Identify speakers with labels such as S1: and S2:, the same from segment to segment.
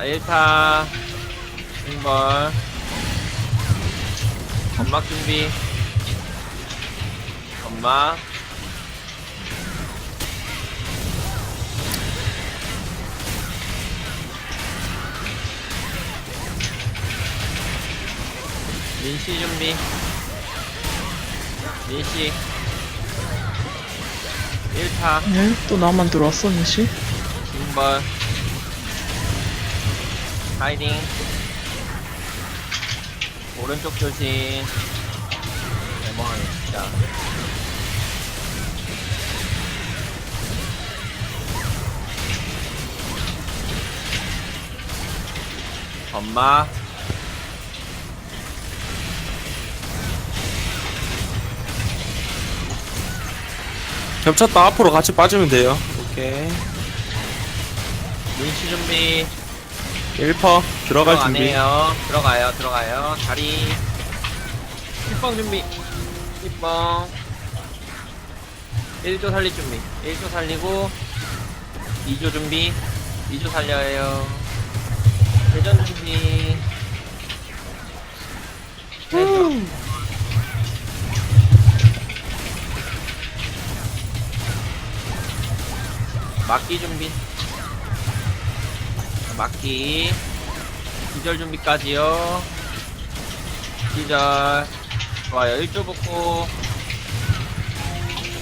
S1: 자, 1타. 징벌. 건막 준비. 건막. 민씨 준비. 민씨. 1타.
S2: 네? 또 나만 들어왔어, 민씨?
S1: 징벌. 하이딩. 오른쪽 조심. 대망하네, 진짜. 엄마.
S3: 겹쳤다 앞으로 같이 빠지면 돼요 오케이
S1: 민씨 준비.
S3: 1퍼 들어갈 준비
S1: 들어가네요. 들어가요, 들어가요. 다리. 1번 준비. 1번. 1조 살릴 준비. 1조 살리고. 2조 준비. 2조 살려요. 회전 준비. 회전. 막기 준비. 막기. 기절 준비까지요. 기절. 좋아요. 1조 붙고.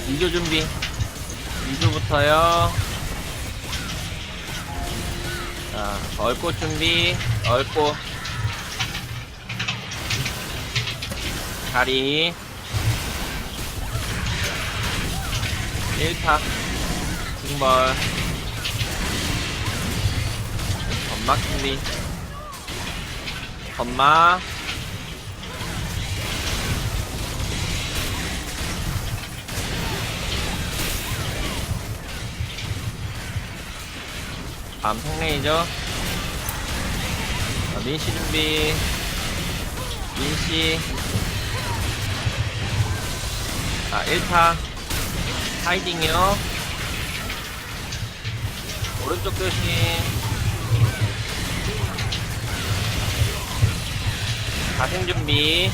S1: 2조 준비. 2조부터요. 자 얼꽃 준비. 얼꽃. 다리. 1타. 중벌 건막 준비 건막 암송 레이저 자, 민씨 준비. 민씨. 자 1타. 하이딩이요. 오른쪽 조심 자생 준비.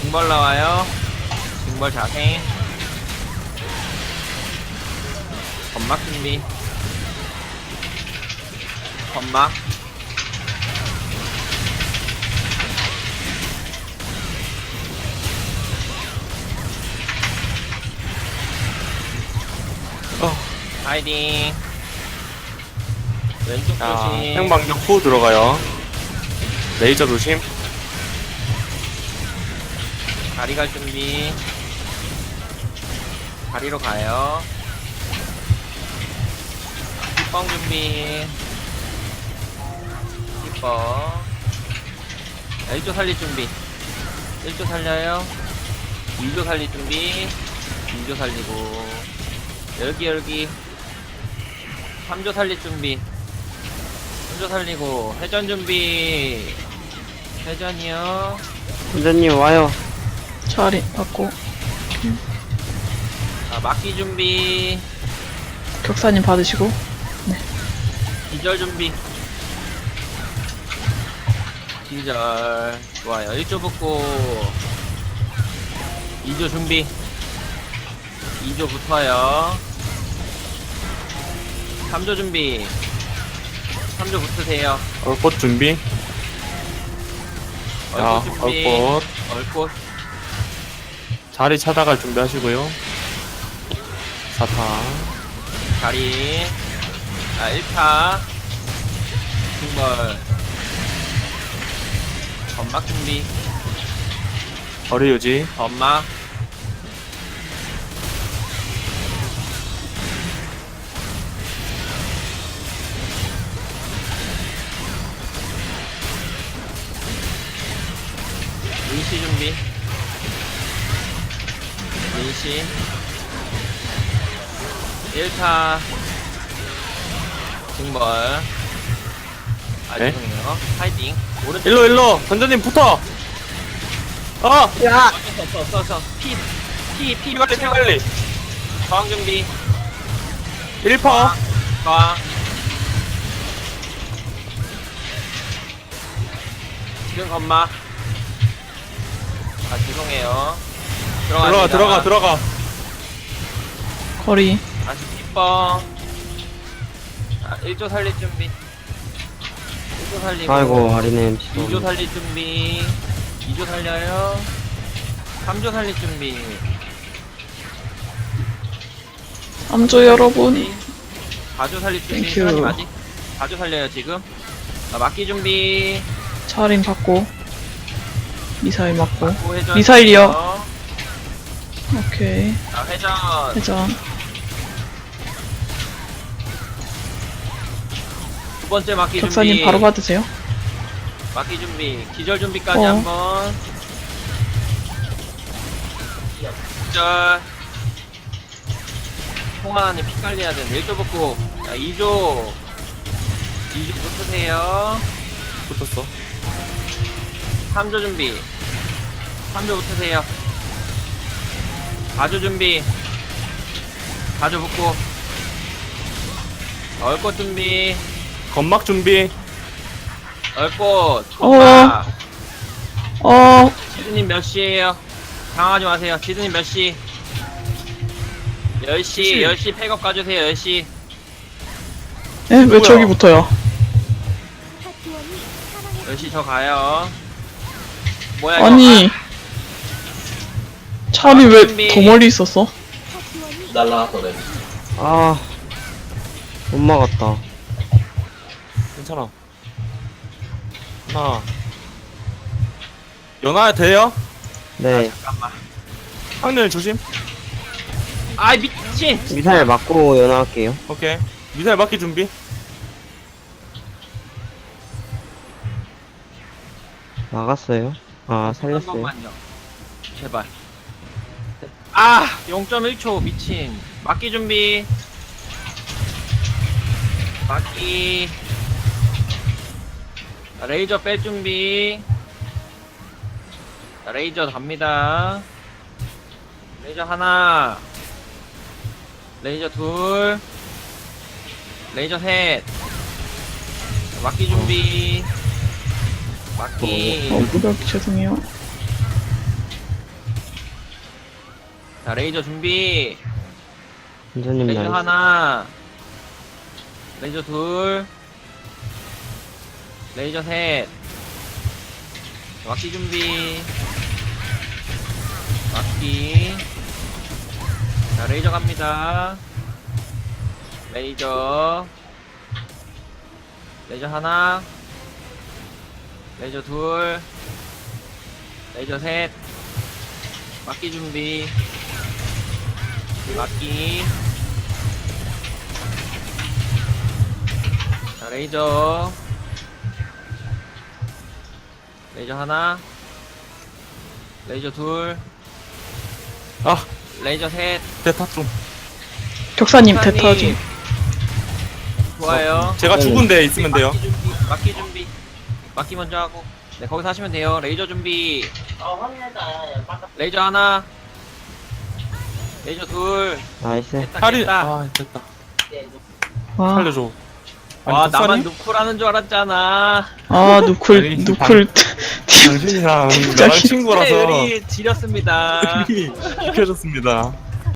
S1: 징벌 나와요. 징벌 자생. 건막 준비. 건막.
S3: 어.
S1: 하이딩 왼쪽
S3: 자
S1: 조심
S3: 행방격 후 들어가요 레이저 조심
S1: 다리 갈 준비. 다리로 가요. 뒷뻥 준비. 뒷뻥. 1조 살릴 준비. 1조 살려요. 2조 살릴 준비. 2조 살리고. 열기 열기. 3조 살릴 준비. 3조 살리고. 회전 준비. 회전이요.
S4: 선생님 와요.
S2: 자리 받고.
S1: 자, 막기 준비.
S2: 격사님 받으시고.
S1: 기절 준비. 기절. 좋아요. 1조 붙고. 2조 준비. 2조 붙어요. 3조 준비. 3조 붙으세요.
S3: 얼꽃 준비 자
S1: 얼꽃 준비.
S3: 얼꽃
S1: 얼꽃.
S3: 자리 찾아갈 준비하시고요 4타
S1: 다리. 자, 1타. 징벌. 건막 준비.
S3: 거리 유지
S1: 엄마 민씨 1타. 징벌. 아
S3: 네?
S1: 죄송해요. 파이팅. 오른쪽.
S3: 일로 일로. 선장님 붙어. 어!
S1: 써, 써, 써. 피, 피, 피,
S3: 피 관리 피 관리.
S1: 저항 준비.
S3: 1퍼.
S1: 저항. 지금 건마. 아, 죄송해요.
S3: 들어가. 들어가 들어가
S2: 거리.
S1: 다시 뒷뻥. 아, 1조 살릴 준비. 1조 살리고.
S4: 아이고 아리네
S1: 2조 살릴 준비. 2조 살려요. 3조 살릴 준비.
S2: 3조 여러분.
S1: 4조 살릴 준비.
S2: 땡큐.
S1: 시간이 아직. 4조 살려요, 지금. 자, 막기 준비.
S2: 차림 받고. 미사일 맞고. 미사일이요. 오케이.
S1: 자, 회전.
S2: 회전.
S1: 두 번째 막기 준비.
S2: 격사님 바로 받으세요.
S1: 막기 준비. 기절 준비까지
S2: 어.
S1: 한 번. 기절. 통화하니 피 깔려야 되는데 1조 붙고. 자, 2조. 2조 붙으세요.
S3: 붙었어
S1: 3조 준비. 3조 붙으세요. 4조 준비. 4조 붙고. 얼꽃 준비.
S3: 건막 준비
S1: 얼꽃. 통과.
S2: 어,
S1: 지드님 몇 시에요? 당하지 마세요. 지드님 몇 시? 10시, 10시 팩업 가주세요, 10시.
S2: 에? 왜
S3: 누구야?
S2: 저기 붙어요?
S1: 10시 저 가요. 뭐야,
S2: 아니.
S1: 이거.
S2: 차리
S1: 아,
S2: 왜
S1: 준비.
S2: 더 멀리 있었어?
S4: 아못 막았다
S3: 괜찮아 하나 연화야 돼요?
S4: 네
S1: 잠깐만.
S3: 확률 조심
S1: 아이, 미친!
S4: 미사일 맞고 연화할게요
S3: 오케이 미사일 맞기 준비
S4: 막았어요 아
S1: 한
S4: 살렸어요
S1: 번만요. 제발. 아! 0.1초, 미친. 막기 준비. 막기. 자, 레이저 뺄 준비. 자, 레이저 갑니다. 레이저 하나. 레이저 둘. 레이저 셋. 자, 막기 준비. 막기.
S2: 어, 무력 죄송해요.
S1: 자, 레이저 준비.
S4: 원장님
S1: 레이저
S4: 나이스
S1: 하나. 레이저 둘. 레이저 셋. 막기 준비. 막기. 자, 레이저 갑니다. 레이저. 레이저 하나. 레이저 둘. 레이저 셋. 막기 준비. 막기. 자, 레이저. 레이저 하나. 레이저 둘.
S3: 아
S1: 레이저 셋.
S3: 대타 좀
S1: 격사님.
S2: 대타 좀.
S1: 좋아요.
S3: 제가 죽은 데 있으면 돼요
S1: 막기 준비. 막기 준비. 막기 먼저 하고. 네, 거기서 하시면 돼요. 레이저 준비. 레이저 하나. 레이저 둘.
S4: 나이스
S1: 됐다,
S3: 살이
S1: 됐다.
S3: 아 됐다
S2: 와,
S3: 살려줘 아니,
S1: 와,
S3: 덕선이?
S1: 나만 누쿨하는 줄 알았잖아.
S2: 아, 누쿨,
S3: 아니,
S2: 누쿨.
S3: 당신이랑 나랑 친구라서
S1: 네, 지렸습니다.
S3: 지켜줬습니다